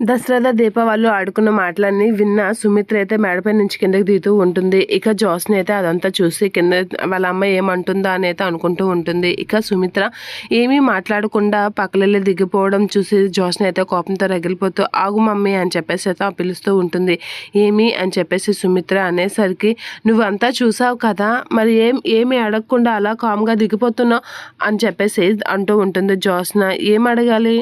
దసరా దీపావళి ఆడుకున్న మాటలన్నీ విన్న సుమిత్ర అయితే మేడపై నుంచి కిందకి దిగుతూ ఉంటుంది. ఇక జోస్ని అయితే అదంతా చూసి కింద వాళ్ళ అమ్మ ఏమంటుందా అని అయితే అనుకుంటూ ఉంటుంది. ఇక సుమిత్ర ఏమీ మాట్లాడకుండా పక్కలెళ్ళి దిగిపోవడం చూసి జోస్ని అయితే కోపంతో రగిలిపోతూ ఆగు మమ్మీ అని చెప్పేసి అయితే పిలుస్తూ ఉంటుంది. ఏమి అని చెప్పేసి సుమిత్ర అనేసరికి నువ్వు అంతా చూసావు కదా మరి ఏం ఏమి అడగకుండా అలా కామ్గా దిగిపోతున్నావు అని చెప్పేసి అంటూ ఉంటుంది జోస్న. ఏం అడగాలి?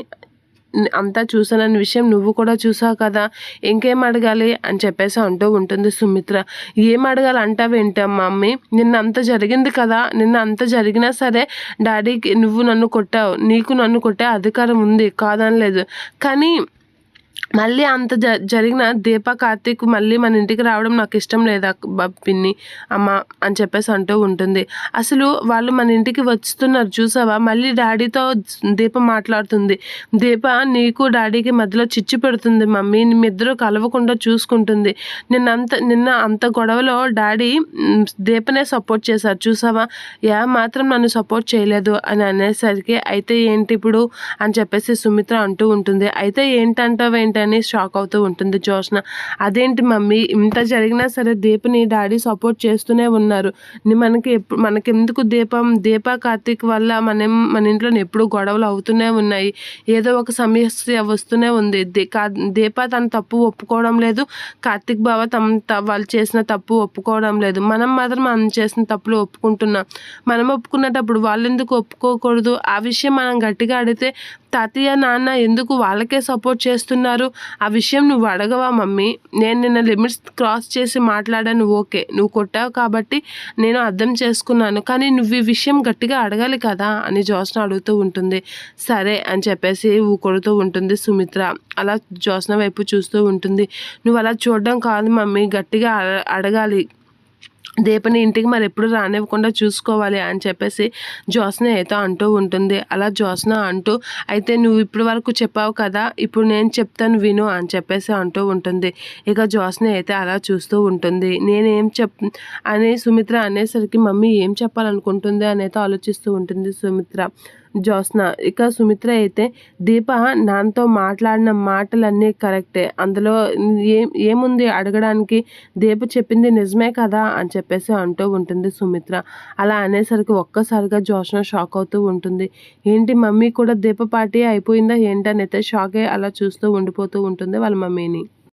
అంతా చూసానన్న విషయం నువ్వు కూడా చూసావు కదా ఇంకేం అడగాలి అని చెప్పేసి అంటూ ఉంటుంది సుమిత్ర. ఏం అడగాలి అంటావేంటి మమ్మీ నిన్న అంత జరిగింది కదా నిన్న అంత జరిగినా సరే డాడీకి నువ్వు నన్ను కొట్టావు నీకు నన్ను కొట్టే అధికారం ఉంది కాదనలేదు. కానీ మళ్ళీ అంత జ జరిగిన దీప కార్తీక్ మళ్ళీ మన ఇంటికి రావడం నాకు ఇష్టం లేదా పిన్ని అమ్మ అని చెప్పేసి అంటూ ఉంటుంది. అసలు వాళ్ళు మన ఇంటికి వస్తున్నారు చూసావా? మళ్ళీ డాడీతో దీప మాట్లాడుతుంది. దీప నీకు డాడీకి మధ్యలో చిచ్చు పెడుతుంది మమ్మీ. మీ ఇద్దరు కలవకుండా చూసుకుంటుంది. నిన్న అంత నిన్న అంత గొడవలో డాడీ దీపనే సపోర్ట్ చేశారు. చూసావా? ఏ మాత్రం నన్ను సపోర్ట్ చేయలేదు అని అనేసరికి అయితే ఏంటి ఇప్పుడు? అని చెప్పేసి సుమిత్ర అంటూ ఉంటుంది. అయితే ఏంటంటావే ఏంటి అని షాక్ అవుతూ ఉంటుంది జోష్న. అదేంటి మమ్మీ ఇంత జరిగినా సరే దీపని డాడీ సపోర్ట్ చేస్తూనే ఉన్నారు. మనకి ఎప్పుడు మనకెందుకు దీపం? దీప కార్తీక్ వల్ల మనం మన ఇంట్లో ఎప్పుడు గొడవలు అవుతూనే ఉన్నాయి. ఏదో ఒక సమస్య వస్తూనే ఉంది. దీప తన తప్పు ఒప్పుకోవడం లేదు. కార్తీక్ బావ తమ వాళ్ళు చేసిన తప్పు ఒప్పుకోవడం లేదు. మనం మాత్రం మనం చేసిన తప్పులు ఒప్పుకుంటున్నాం. మనం ఒప్పుకున్నప్పుడు వాళ్ళు ఎందుకు ఒప్పుకోకూడదు? ఆ విషయం మనం గట్టిగా అడిగితే తాతయ్య నాన్న ఎందుకు వాళ్ళకే సపోర్ట్ చేస్తున్నారు? ఆ విషయం నువ్వు అడగవా మమ్మీ? నేను నిన్న లిమిట్స్ క్రాస్ చేసి మాట్లాడాను ఓకే. నువ్వు కొట్టావు కాబట్టి నేను అర్థం చేసుకున్నాను. కానీ నువ్వు ఈ విషయం గట్టిగా అడగాలి కదా అని జోస్న అడుగుతూ ఉంటుంది. సరే అని చెప్పేసి ఊకొడుతూ ఉంటుంది సుమిత్ర. అలా జోస్న వైపు చూస్తూ ఉంటుంది. నువ్వు అలా చూడడం కాదు మమ్మీ. గట్టిగా అడగాలి. దీపని ఇంటికి మరి ఎప్పుడు రానివ్వకుండా చూసుకోవాలి అని చెప్పేసి జ్యోత్స్న అయితే అంటూ ఉంటుంది. అలా జ్యోత్స్న అంటూ అయితే నువ్వు ఇప్పుడు వరకు చెప్పావు కదా ఇప్పుడు నేను చెప్తాను విను అని చెప్పేసి అంటూ ఉంటుంది. ఇక జ్యోత్స్న అయితే అలా చూస్తూ ఉంటుంది. నేనేం చెప్ అనే సుమిత్ర అనేసరికి మమ్మీ ఏం చెప్పాలనుకుంటుంది? అని అయితే ఆలోచిస్తూ ఉంటుంది సుమిత్ర. జ్యోత్స్న ఇక సుమిత్ర అయితే దీప నాతో మాట్లాడిన మాటలన్నీ కరెక్టే. అందులో ఏం ఏముంది అడగడానికి? దీప చెప్పింది నిజమే కదా? అని చెప్పేసి అంటూ ఉంటుంది సుమిత్ర. అలా అనేసరికి ఒక్కసారిగా జ్యోత్స్న షాక్ అవుతూ ఉంటుంది. ఏంటి మమ్మీ కూడా దీప పార్టీ అయిపోయిందా? ఏంటనైతే షాక్ అయ్యి అలా చూస్తూ ఉండిపోతూ ఉంటుంది వాళ్ళ మమ్మీని.